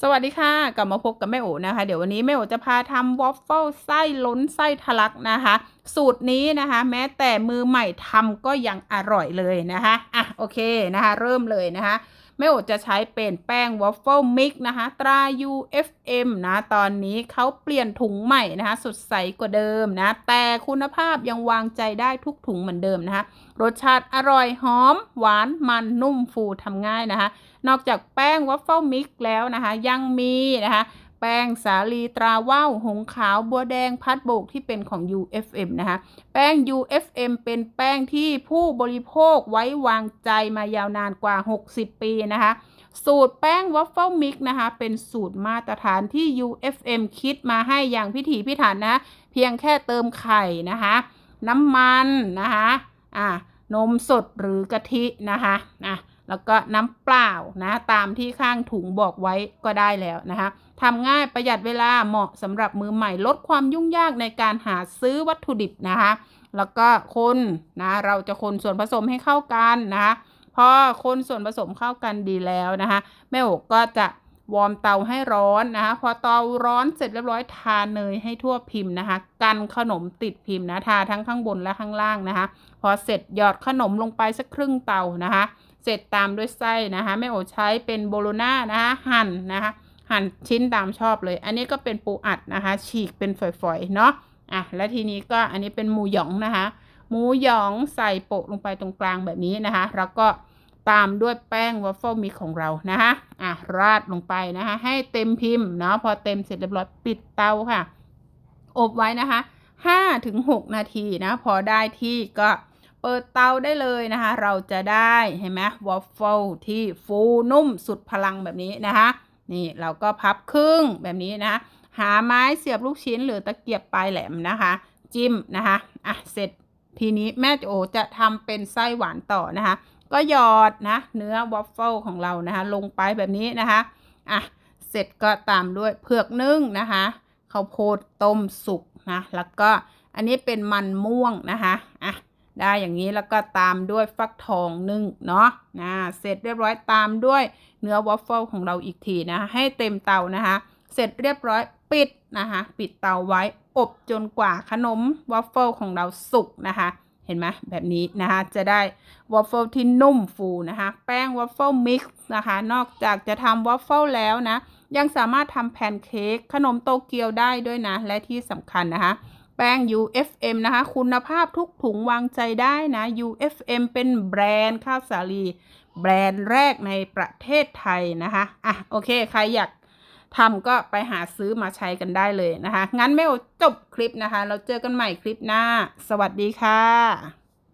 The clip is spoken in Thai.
สวัสดีค่ะ กลับมาพบกับแม่โอนะคะ เดี๋ยววันนี้แม่โอจะพาทำวอฟเฟิลไส้ล้นไส้ทะลักนะคะ สูตรนี้นะคะ แม้แต่มือใหม่ทำก็ยังอร่อยเลยนะคะอะโอเคนะคะ เริ่มเลยนะคะ แม่โอจะใช้เป็นแป้งวอฟเฟิลมิกนะคะ ตรา UFM นะ ตอนนี้เขาเปลี่ยนถุงใหม่นะคะ สดใสกว่าเดิมนะ แต่คุณภาพยังวางใจได้ทุกถุงเหมือนเดิมนะคะ รสชาติอร่อยหอม หวานมันนุ่มฟูทำง่ายนะคะ นอกจากแป้งวอฟเฟิลมิกแล้วนะคะ ยังมีนะคะ แป้งสาลีตราว่าวหงขาวบัวแดงพัดโบกที่เป็นของ UFM นะคะแป้ง UFM เป็นแป้งที่ผู้บริโภคไว้วางใจมายาวนานกว่า 60 ปีนะคะสูตรแป้งวัฟเฟิลมิกนะคะ เป็นสูตรมาตรฐานที่ UFM คิดมาให้อย่างพิถีพิถันนะ เพียงแค่เติมไข่นะคะ น้ำมันนะคะอ่านมสดหรือกะทินะคะอะ แล้วก็น้ำเปล่านะตามที่ข้างถุงบอกไว้ก็ได้แล้วนะคะทำง่ายประหยัดเวลาเหมาะสำหรับมือใหม่ลดความยุ่งยากในการหาซื้อวัตถุดิบนะคะ แล้วก็คนนะเราจะคนส่วนผสมให้เข้ากันนะคะพอคนส่วนผสมเข้ากันดีแล้วนะคะแม่โอกก็จะวอร์มเตาให้ร้อนนะคะพอเตาร้อนเสร็จเรียบร้อยทาเนยให้ทั่วพิมพ์นะคะ กันขนมติดพิมพ์นะทาทั้งข้างบนและข้างล่างนะคะ พอเสร็จหยอดขนมลงไปสักครึ่งเตานะคะ เสร็จตามด้วยไส้นะคะแม่โอใช้เป็นโบโลน่านะคะหั่นนะคะหั่นชิ้นตามชอบเลย อันนี้ก็เป็นปูอัดนะคะ ฉีกเป็นฝอยๆเนาะอะและทีนี้ก็อันนี้เป็นหมูหยองนะคะ หมูหยองใส่โปะลงไปตรงกลางแบบนี้นะคะ แล้วก็ตามด้วยแป้งวัฟเฟิลมิกของเรานะคะอะราดลงไปนะคะ ให้เต็มพิมพ์เนาะพอเต็มเสร็จเรียบร้อยปิดเตาค่ะ อบไว้นะคะ5ถึง6นาทีนะ พอได้ที่ก็ เปิดเตาได้เลยนะคะ เราจะได้เห็นไหมวอฟเฟิลที่ฟูนุ่มสุดพลังแบบนี้นะคะ นี่เราก็พับครึ่งแบบนี้นะ หาไม้เสียบลูกชิ้นหรือตะเกียบปลายแหลมนะคะ จิ้มนะคะอะเสร็จทีนี้แม่โอจะทำเป็นไส้หวานต่อนะคะ ก็หยอดนะ เนื้อวอฟเฟิลของเรานะคะ ลงไปแบบนี้นะคะอะเสร็จก็ตามด้วยเผือกนึ่งนะคะข้าวโพดต้มสุกนะแล้วก็อันนี้เป็นมันม่วงนะคะอะ ได้อย่างนี้แล้วก็ตามด้วยฟักทองนึ่งเนาะนะเสร็จเรียบร้อยตามด้วยเนื้อวอฟเฟิลของเราอีกทีนะให้เต็มเตานะคะเสร็จเรียบร้อยปิดนะคะปิดเตาไว้อบจนกว่าขนมวอฟเฟิลของเราสุกนะคะเห็นไหมแบบนี้นะคะจะได้วอฟเฟิลที่นุ่มฟูนะคะแป้งวอฟเฟิลมิกซ์นะคะนอกจากจะทำวอฟเฟิลแล้วนะยังสามารถทำแพนเค้กขนมโตเกียวได้ด้วยนะ และที่สำคัญนะคะ แป้ง UFM นะคะ คุณภาพทุกถุงวางใจได้นะ UFM เป็นแบรนด์ข้าวสาลี แบรนด์แรกในประเทศไทยนะคะอะโอเค ใครอยากทำก็ไปหาซื้อมาใช้กันได้เลยนะคะ งั้นไม่เอาจบคลิปนะคะ เราเจอกันใหม่คลิปหน้า สวัสดีค่ะ